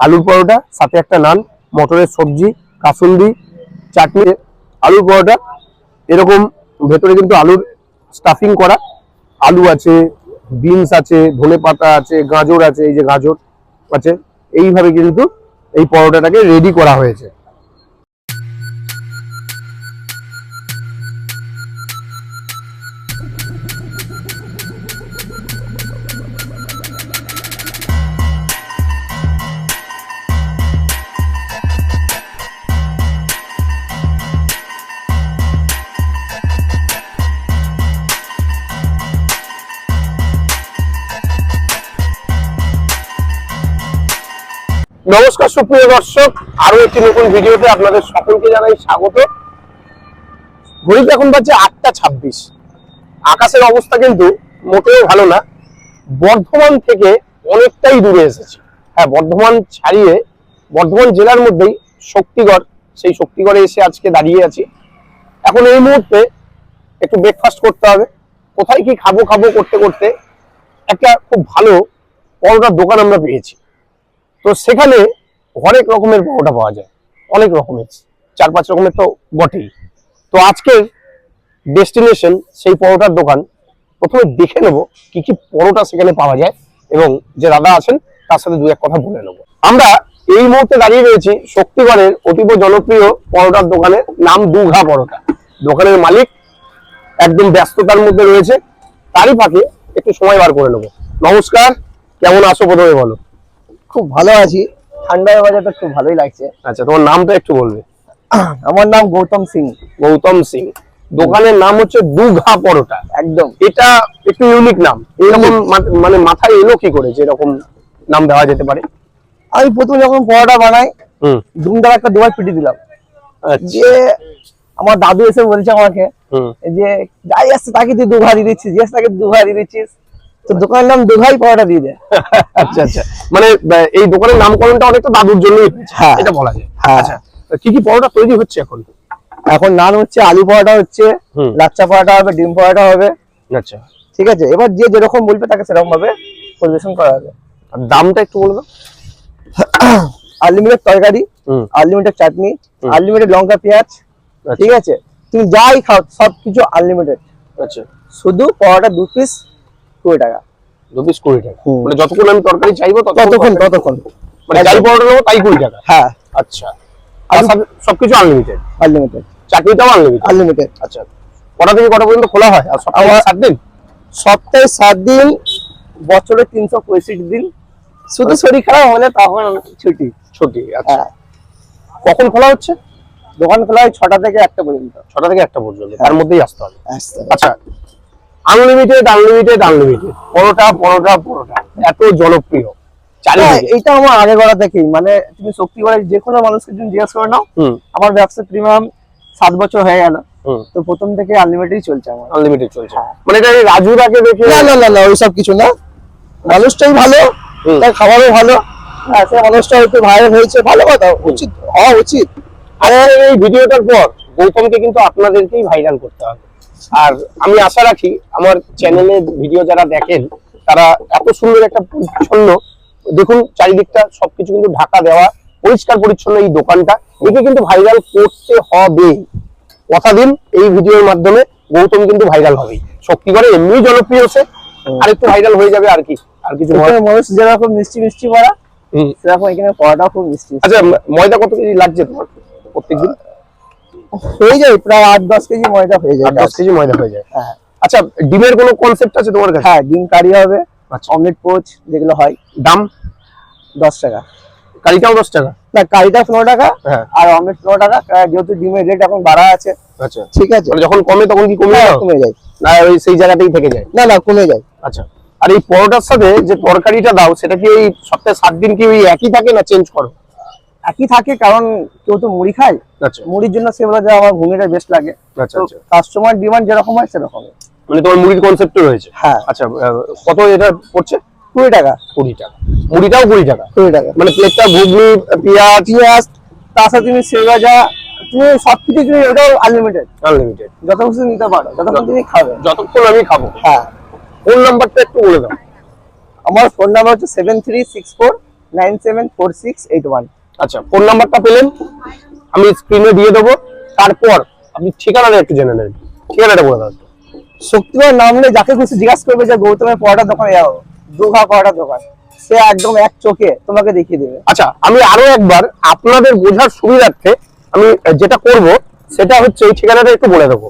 আলুর পরোটা, সাথে একটা নান, মটরের সবজি, কাসুন্দি, চাটনি, আলুর পরোটা। এরকম ভেতরে কিন্তু আলুর স্টাফিং করা। আলু আছে বিনস আছে, ধনে পাতা আছে, গাজর আছে, এই যে গাজর আছে। এইভাবে কিন্তু এই পরোটাটাকে রেডি করা হয়েছে। নমস্কার, সুপ্রিয় দর্শক আরও একটি নতুন ভিডিওতে আপনাদের সকলকে জানাই স্বাগত। ঘড়িতে এখন বাজছে আটটা ছাব্বিশ। আকাশের অবস্থা কিন্তু মোটেও ভালো না। বর্ধমান থেকে অনেকটাই দূরে এসেছে। হ্যাঁ বর্ধমান ছাড়িয়ে বর্ধমান জেলার মধ্যেই শক্তিগড়, সেই শক্তিগড়ে এসে আজকে দাঁড়িয়ে আছি। এখন এই মুহূর্তে একটু ব্রেকফাস্ট করতে হবে। কোথায় কি খাব খাব করতে করতে একটা খুব ভালো পরোটার দোকান আমরা পেয়েছি। তো সেখানে অনেক রকমের পরোটা পাওয়া যায়। অনেক রকমের। চার পাঁচ রকমের তো বটেই। তো আজকের ডেস্টিনেশন সেই পরোটার দোকান। প্রথমে দেখে নেব কি কি পরোটা সেখানে পাওয়া যায় এবং যে দাদা আছেন, তার সাথে দু এক কথা বলে নেব। আমরা এই মুহূর্তে দাঁড়িয়ে রয়েছি শক্তিগড়ের অতীব জনপ্রিয় পরোটার দোকানের নাম দুঘা পরোটা। দোকানের মালিক একদম ব্যস্ততার মধ্যে রয়েছে। তারই ফাঁকে একটু সময় বার করে নেব। নমস্কার, কেমন আছো প্রথমে বলো? খুব ভালো আছি। ঠান্ডার বাজারটা খুব ভালোই লাগছে। আচ্ছা তোমার নামটা একটু বলবে। আমার নাম গৌতম সিং। গৌতম সিং। দোকানের নাম হচ্ছে দুঘা পরোটা। একদম। এটা একটু ইউনিক নাম। এরকম মানে মাথায় এলো কি করে যে এরকম নাম দেওয়া যেতে পারে? আমি প্রথম যখন পরোটা বানাই হুম। ধুমধাম একটা দুবার পিটি দিলাম। আচ্ছা। যে আমার দাদু এসে বলছে আমাকে হুম। যে যাই আসছে তাকে তুই দুঘা দিয়ে দিচ্ছিস যে আসছে তাকে দুঘা দিয়ে দিচ্ছিস। তো দোকানের নাম দুঘাই পরোটা দিয়ে দেয়। আচ্ছা আচ্ছা। মানে এই দোকানের নামকরণটা অনেকটা দাদুর জন্যই হ্যাঁ। এটা বলা যায়। হ্যাঁ। আচ্ছা কি কি পরোটা তৈরি হচ্ছে এখন? এখন নান হচ্ছে আলু পরোটা হচ্ছে লাচ্চা পরোটা হবে ডিম পরোটা হবে। আচ্ছা। ঠিক আছে এবার যে যেরকম বলবে তাকে সেরকম ভাবে পরিবেশন করা হবে। আর দামটা একটু বলবে আনলিমিটেড তরকারি আনলিমিটেড চাটনি আনলিমিটেড লঙ্কা পেঁয়াজ আচ্ছা। ঠিক আছে? তুমি যাই খাও সব কিছু আনলিমিটেড। আচ্ছা। শুধু পরোটা দু পিস কুড়ি টাকা। দু পিস কুড়ি টাকা। মানে যতক্ষণ আমি তরকারি চাইব ততক্ষণ ততক্ষণ। মানে যাই পরোটা নেব তাই কুড়ি টাকা। হ্যাঁ। আচ্ছা। আর সবকিছু আনলিমিটেড আনলিমিটেড চাকরিটাও আনলিমিটেড আনলিমিটেড আচ্ছা। কটা থেকে কটা পর্যন্ত খোলা হয়? আর সপ্তাহে সাত দিন? সপ্তাহে সাত দিন বছরে তিনশো পঁয়ষট্টি দিন। শুধু শরীর খারাপ হলে তখন ছুটি। ছুটি আচ্ছা। হ্যাঁ। কখন খোলা হচ্ছে? দোকান খোলা হয় ছটা থেকে একটা পর্যন্ত। ছটা থেকে একটা পর্যন্ত। তার মধ্যেই আসতে হবে। আচ্ছা। Unlimited unlimited unlimited paratha paratha paratha. এত জনপ্রিয়। হ্যাঁ, এইটা আমার আগে করা থেকেই। মানে তুমি শক্তিগড়ের যে কোনো মানুষকে তুমি জিজ্ঞাসা করে নাও আমার ব্যবসা প্রিমিয়াম সাত বছর হয়ে গেল। তো প্রথম থেকে আনলিমিটেডই চলছে আমার। আনলিমিটেড চলছে। হ্যাঁ। মানে এটা এই রাজুরাকে দেখে না না না না ওইসব কিছু না। মানুষটাই ভালো। তার খাবারও ভালো। হ্যাঁ সে মানুষটা হয়তো ভাইরাল হয়েছে। ভালো কথা উচিত হওয়া উচিত। আর এই ভিডিওটার পর গৌতমকে কিন্তু আপনাদেরকেই ভাইরাল করতে হবে। আর আমি আশা রাখি আমার চ্যানেলে ভিডিও যারা দেখেন তারা এত সুন্দর একটা পরিচ্ছন্ন দেখুন চারিদিকটা সবকিছু কিন্তু ঢাকা দেওয়া পরিষ্কার পরিচ্ছন্ন এই দোকানটা। একে কিন্তু ভাইরাল করতে হবে। কথা দিন এই ভিডিওর মাধ্যমে গৌতম কিন্তু ভাইরাল হবে। শক্তিগড়ে এমনি জনপ্রিয় সে। আর একটু ভাইরাল হয়ে যাবে আর কি। আর কিছু মানুষ যেরকম মিষ্টি মিষ্টি করা হুম। সেরকম এখানে পড়াটাও খুব মিষ্টি। আচ্ছা ময়দা কত কেজি লাগছে তোমার প্রত্যেকদিন? হয়ে যায় প্রায় আট দশ কেজি ময়দা হয়ে যায় আট দশ কেজি। ময়দা হয়ে যায়। হ্যাঁ। আচ্ছা ডিমের কোনো কনসেপ্ট আছে তোমার কাছে? হ্যাঁ ডিম কারি হবে আচ্ছা। অমলেট পোচ যেগুলো হয়। দাম? দশ টাকা। কারিটাও দশ টাকা? না কারিটা পনেরো টাকা হ্যাঁ। আর অমলেট পনেরো টাকা যেহেতু ডিমের রেট এখন বাড়া আছে। আচ্ছা। ঠিক আছে। মানে যখন কমে তখন কি কমে হ্যাঁ, যায়? কমে যায়। না ওই সেই জায়গাতেই থেকে যায়। না না কমে যায়। আচ্ছা। আর এই পরোটার সাথে যে তরকারিটা দাও সেটা কি এই সপ্তাহে সাত দিন কি ওই একই থাকে না চেঞ্জ করো? একই থাকে কারণ কেউ তো মুড়ি খায়। আচ্ছা। মুড়ির জন্য সে বলে যে আমার ঘুমিটা বেস্ট লাগে। আচ্ছা তো আচ্ছা। কাস্টমার ডিমান্ড যেরকম হয় সেরকম। মানে তোমার মুড়ির কনসেপ্ট রয়েছে? হ্যাঁ। আচ্ছা কত এটা পড়ছে? কুড়ি টাকা। কুড়ি টাকা। মুড়িটাও কুড়ি টাকা? কুড়ি টাকা। মানে প্লেটটা ঘুগনি পেঁয়াজ পেঁয়াজ তার সাথে তুমি সেল ভাজা তুমি সবকিছু তুমি ওটাও আনলিমিটেড আনলিমিটেড যত কিছু নিতে পারো যতক্ষণ তুমি খাবে। যতক্ষণ আমি খাব। হ্যাঁ। ফোন নাম্বারটা একটু বলে দাও। আমার ফোন নাম্বার হচ্ছে seven three six four nine seven four six eight one আচ্ছা ফোন নাম্বারটা পেলেন আমি স্ক্রিনে দিয়ে দেবো। তারপর আপনি ঠিকানাটা একটু জেনে নেন। ঠিকানাটা বলে দেন। শক্তিগড় নামলে যাকে খুশি জিজ্ঞাসা করবে যে গৌতমের পরোটার দোকানে যাব দুঘা পরোটার দোকান। সে একদম এক চোখে তোমাকে দেখিয়ে দেবে। আচ্ছা আমি আরও একবার আপনাদের বোঝার সুবিধার্থে আমি যেটা করব সেটা হচ্ছে এই ঠিকানাটা একটু বলে দেবো।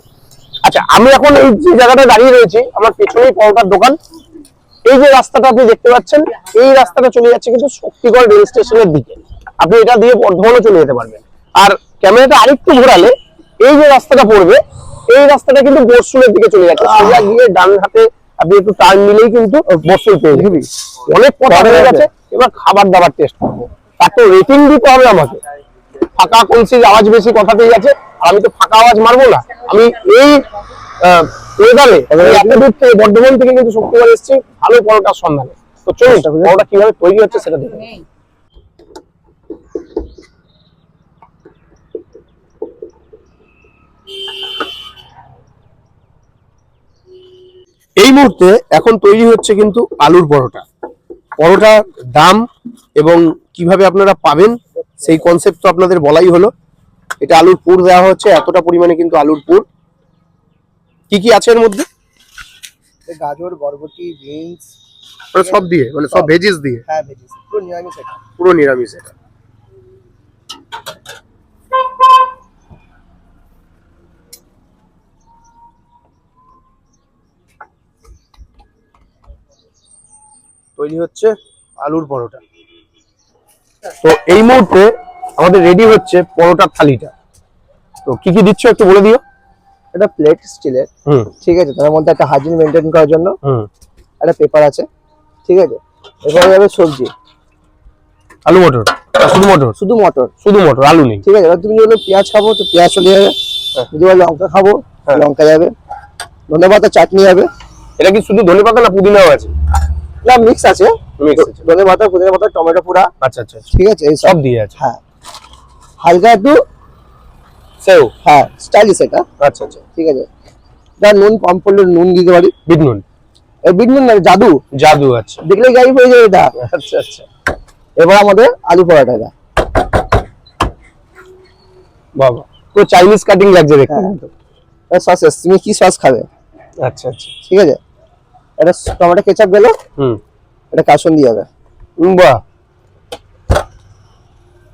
আচ্ছা আমি এখন এই যে জায়গাটা দাঁড়িয়ে রয়েছি আমার পেছনেই পরোটার দোকান। এই যে রাস্তাটা আপনি দেখতে পাচ্ছেন এই রাস্তাটা চলে যাচ্ছে কিন্তু শক্তিগড় রেল স্টেশনের দিকে। আপনি এটা দিয়ে বর্ধমানও চলে যেতে পারবেন। আর ক্যামেরাটা আরেকটু ঘোরালে এই যে রাস্তাটা পড়বে এই রাস্তাটা কিন্তু বর্ষুলের দিকে চলে যাচ্ছে। সোজা গিয়ে ডান হাতে আপনি একটু টার্ন নিলেই কিন্তু বর্ষুল পেয়ে যাবেন। অনেক কথা হয়ে গেছে এবার খাবার দাবার টেস্ট করব। তার তো রেটিং দিতে হবে আমাকে ফাঁকা কলসির আওয়াজ বেশি কথাতেই আছে আর আমি তো ফাঁকা আওয়াজ মারবো না। আমি এই ওয়েদারে এত দূর থেকে বর্ধমান থেকে কিন্তু শক্তিগড় এসেছি ভালো পরোটার সন্ধানে। তো চলুন পরোটা কীভাবে তৈরি হচ্ছে সেটা দেখুন এই মুহূর্তে এখন তৈরি হচ্ছে কিন্তু আলুর পরোটা। পরোটার দাম এবং কীভাবে আপনারা পাবেন সেই কনসেপ্ট তো আপনাদের বলাই হলো। এটা আলুর পুর দেওয়া হচ্ছে এতটা পরিমাণে কিন্তু আলুর পুর। কি কি আছে এর মধ্যে? গাজর বরবটি বিনস মানে সব দিয়ে মানে সব সব। ভেজিস দিয়ে? হ্যাঁ ভেজিস পুরো নিরামিষ। এটা পুরো নিরামিষ। এটা তৈরি হচ্ছে আলুর পরোটা। তো এই মুহূর্তে আমাদের রেডি হচ্ছে পরোটার থালিটা। তো কি কি দিচ্ছ একটু বলে দিও। এটা প্লেট স্টিলের ঠিক আছে তার মধ্যে একটা হাইজিন মেনটেন করার জন্য একটা পেপার আছে ঠিক আছে? এরপরে যাবে সবজি। আলু মটর? শুধু মটর? শুধু মটর। শুধু মটর আলু নেই। ঠিক আছে এবার তুমি যদি পেঁয়াজ খাব তো পেঁয়াজ চলে যাবে। হ্যাঁ। যদি বলো লঙ্কা খাব হ্যাঁ। লঙ্কা যাবে। ধনে পাতা চাটনি যাবে এটা কি শুধু ধনে পাতা না পুদিনাও আছে? না মিক্স আছে। Mix আছে। ধনে পাতা পুদিনা পাতা টমেটো পুরা। আচ্ছা আচ্ছা আচ্ছা। ঠিক আছে এই সব। দিয়ে আছে। হ্যাঁ। হালকা একটু সেও। হ্যাঁ স্টাইলিশ এটা। আচ্ছা আচ্ছা। ঠিক আছে। যা নুন কম পড়লে নুন দিতে পারি। বিট নুন। এই বিট নুন না জাদু। জাদু আছে দেখলে গাড়ি হয়ে যাবে এটা। আচ্ছা আচ্ছা। এবার আমাদের আলু পরোটা এটা। বাবা পুরো চাইনিজ কাটিং লাগছে দেখতে। হ্যাঁ। সস তুমি কি সস খাবে? আচ্ছা আচ্ছা। ঠিক আছে? এটা টমেটো কেচাপ গেল। হুম। এটা কাসন্দি হবে। বাহ।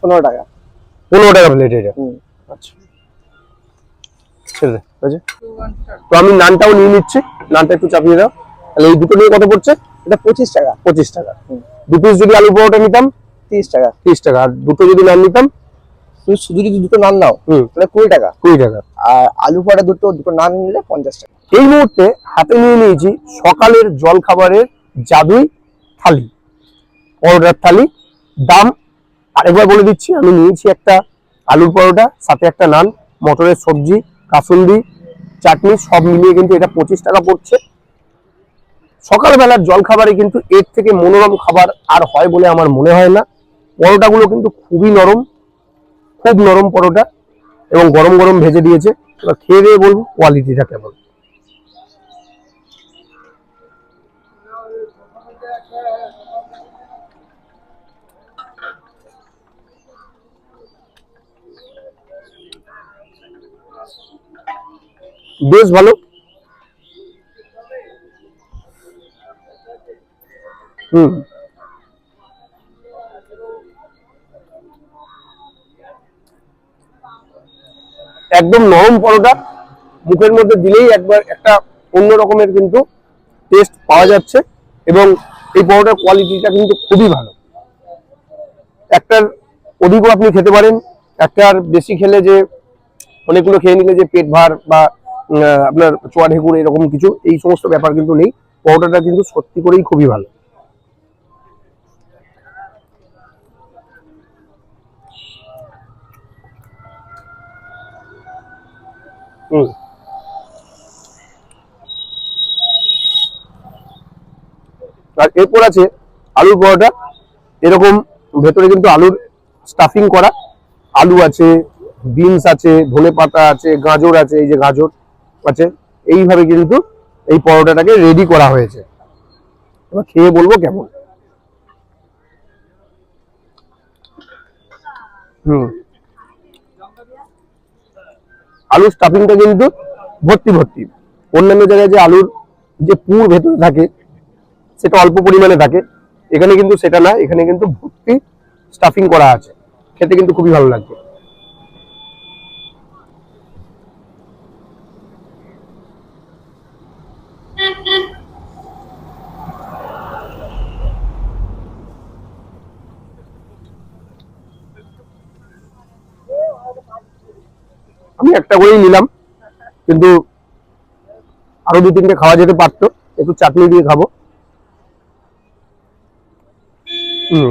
পনেরো টাকা। পনেরো টাকা প্লেট এটা। আচ্ছা। ছেড়ে দে, তো আমি নানটাও নিয়ে নিচ্ছি। নানটা একটু চাপিয়ে দাও। তাহলে এই দুটো নিয়ে কত পড়ছে? এটা পঁচিশ টাকা। পঁচিশ টাকা। দু পিস যদি আলু পরোটা নিতাম? তিরিশ টাকা। তিরিশ টাকা। আর দুটো যদি নান নিতাম? তুমি শুধু যদি দুটো নান নাও হুম। তাহলে কুড়ি টাকা। কুড়ি টাকা। আর আলু পরোটা দুটো দুটো নান নিলে পঞ্চাশ টাকা। এই মুহূর্তে হাতে নিয়ে নিয়েছি সকালের জল খাবারের জাদুই থালি, পরোটার থালি, দাম আরেকবার বলে দিচ্ছি, আমি নিয়েছি একটা আলুর পরোটা, সাথে একটা নান, মটরের সবজি, কাসুন্দি, চাটনি, সব মিলিয়ে কিন্তু এটা পঁচিশ টাকা পড়ছে। সকালবেলার জল খাবারে কিন্তু এর থেকে মনোরম খাবার আর হয় বলে আমার মনে হয় না। পরোটাগুলো কিন্তু খুবই নরম, খুব নরম পরোটা এবং গরম গরম ভেজে দিয়েছে। এবার খেয়ে দিয়ে বলব কোয়ালিটিটা কেমন। বেশ ভালো। হুম। একদম নরম পরোটা, মুখের মধ্যে দিলেই একবার একটা অন্য রকমের কিন্তু টেস্ট পাওয়া যাচ্ছে এবং এই পরোটার কোয়ালিটিটা কিন্তু খুবই ভালো। একটার অধিকও আপনি খেতে পারেন, একটার বেশি খেলে যে অনেকগুলো খেয়ে নিলে যে পেট ভার বা আপনার চোয়া ঢেকুর এরকম কিছু, এই সমস্ত ব্যাপার কিন্তু নেই। পরোটাটা কিন্তু সত্যি করেই খুবই ভালো। আর এরপর আছে আলুর পরোটা। এরকম ভেতরে কিন্তু আলুর স্টাফিং করা। আলু আছে বিনস আছে ধনে পাতা আছে, গাজর আছে, এই যে গাজর। আছে। এইভাবে কিন্তু এই পরোটাটাকে রেডি করা হয়েছে। এবার খেয়ে বলব কেমন। হুম। আলুর স্টাফিংটা কিন্তু ভর্তি ভর্তি। অন্যান্য জায়গায় যে আলুর যে পুর ভেতরে থাকে, সেটা অল্প পরিমাণে থাকে। এখানে কিন্তু সেটা না, এখানে কিন্তু ভর্তি স্টাফিং করা আছে। খেতে কিন্তু খুবই ভালো লাগবে। একটা করেই নিলাম। কিন্তু আরও দু তিনটে খাওয়া যেতে পারতো। একটু চাটনি দিয়ে খাব। হুম।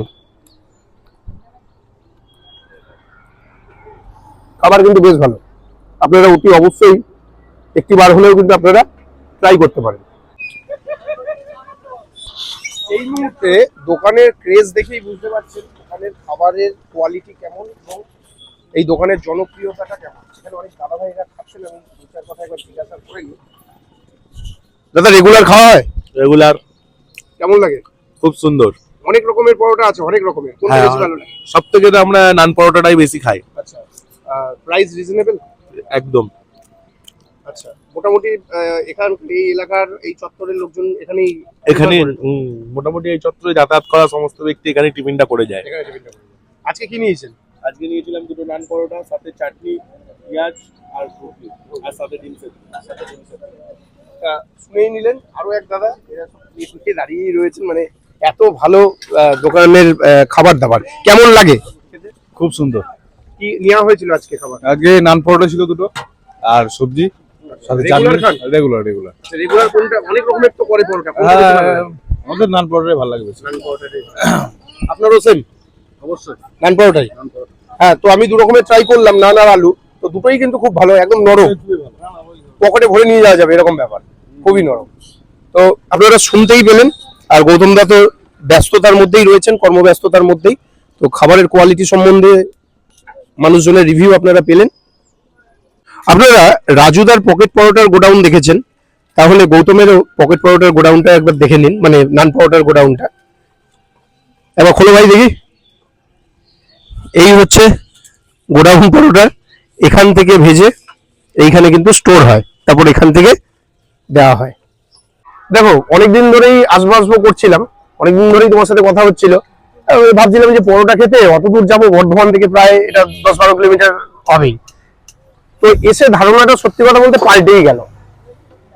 খাবার কিন্তু বেশ ভালো। আপনারা অতি অবশ্যই একটি বার হলেও কিন্তু আপনারা ট্রাই করতে পারেন। এই মুহূর্তে দোকানের ক্রেজ দেখেই বুঝতে পারছেন দোকানের খাবারের কোয়ালিটি কেমন এবং এই দোকানের জনপ্রিয়তাটা কেমন? অনেক দাদা ভাইরা খাচ্ছেন আমি দু চার কথা একবার জিজ্ঞাসা করে নিই। দাদা রেগুলার খাওয়া হয়? রেগুলার কেমন লাগে? খুব সুন্দর। অনেক রকমের পরোটা আছে অনেক রকমের। কোনটা হ্যাঁ, বেশি ভালো লাগে? সব থেকে তো আমরা নান পরোটাটাই বেশি খাই। আচ্ছা। প্রাইস রিজনেবল একদম। আচ্ছা। মোটামুটি এখান এই এলাকার এই চত্বরের লোকজন এখানেই এখানে মোটামুটি এই চত্বরে যাতায়াত করা সমস্ত ব্যক্তি এখানে টিফিনটা করে যায়। আজকে কি নিয়েছেন? আজকে নিয়েছিলাম দুটো নান পরোটা সাথে চাটনি পেঁয়াজ আর সবজি আর সাথে ডিম শুনেই নিলেন আরও এক দাদা এরা সব দাঁড়িয়েই রয়েছেন মানে এত ভালো দোকানের খাবার দাবার কেমন লাগে? খুব সুন্দর। কি নেওয়া হয়েছিল আজকে খাবার? আগে নান পরোটা ছিল দুটো আর সবজি সাথে খান? রেগুলার রেগুলার রেগুলার কোনটা? অনেক রকমের তো করে পরোটা লাগে? আমাদের নান পরোটাই ভালো লাগবে নান পরোটাটাই। আপনারও সেম অবশ্যই। নান পরোটাই? হ্যাঁ তো আমি দু রকমের ট্রাই করলাম নান আর আলু। দুটোই কিন্তু খুব ভালো, একদম নরম। পকেটে ভরে নিয়ে যাওয়া যাবে, এরকম ব্যাপার। খুবই নরম। তো আপনারা শুনতেই পেলেন, আর গৌতম দা তো ব্যস্ততার মধ্যেই রয়েছেন, কর্মব্যস্ততার মধ্যেই। তো খাবারের কোয়ালিটি সম্বন্ধে মানুষজনের রিভিউ আপনারা পেলেন। আপনারা রাজুদার পকেট পরোটার গোডাউন দেখেছেন। তাহলে গৌতমেরও পকেট পরোটার গোডাউনটা একবার দেখে নিন মানে নান পরোটার গোডাউনটা। এবার খোলো ভাই দেখি। এই হচ্ছে গোডাউন পরোটার। এখান থেকে ভেজে এইখানে কিন্তু স্টোর হয়। তারপর এখান থেকে দেওয়া হয়। দেখো, অনেকদিন ধরেই আসব আসব করছিলাম। অনেকদিন ধরেই তোমার সাথে কথা হচ্ছিল। ভাবছিলাম যে পরোটা খেতে অত দূর যাব, বর্ধমান থেকে প্রায় এটা দশ বারো কিলোমিটার হবেই। তো এসে ধারণাটা সত্যি কথা বলতে পাল্টেই গেল।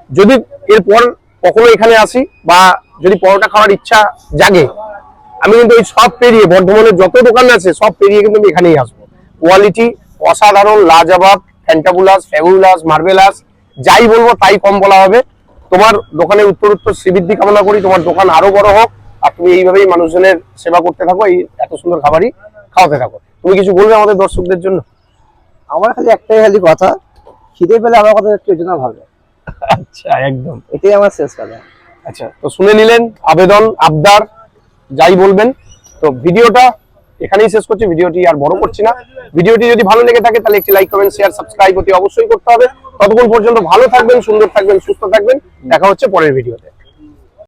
যদি এরপর কখনো এখানে আসি বা যদি পরোটা খাওয়ার ইচ্ছা জাগে, আমি কিন্তু ওই সব পেরিয়ে বর্ধমানের যত দোকান আছে সব পেরিয়ে কিন্তু আমি এখানেই আসব। কোয়ালিটি অসাধারণ লাজবাব ফ্যান্টাবুলাস ফ্যাবুলাস মার্বেলাস যাই বলব তাই কম বলা হবে। তোমার দোকানে উত্তর উত্তর শ্রীবৃদ্ধি কামনা করি তোমার দোকান আরও বড় হোক আর তুমি এইভাবেই মানুষজনের সেবা করতে থাকো এই এত সুন্দর খাবারই খাওয়াতে থাকো। তুমি কিছু বলবে আমাদের দর্শকদের জন্য? আমার খালি একটাই খালি কথা খিদে পেলে আমার কথা একটু জন্য ভাবে আচ্ছা একদম। এটাই আমার শেষ কথা। আচ্ছা তো শুনে নিলেন আবেদন আবদার যাই বলবেন। তো ভিডিওটা এখানেই শেষ করছি। ভিডিওটি আর বড় করছি না। ভিডিওটি যদি ভালো লেগে থাকে, তাহলে একটি লাইক কমেন্ট শেয়ার সাবস্ক্রাইব অতি অবশ্যই করতে হবে। ততক্ষণ পর্যন্ত ভালো থাকবেন, সুন্দর থাকবেন, সুস্থ থাকবেন। দেখা হচ্ছে পরের ভিডিওতে।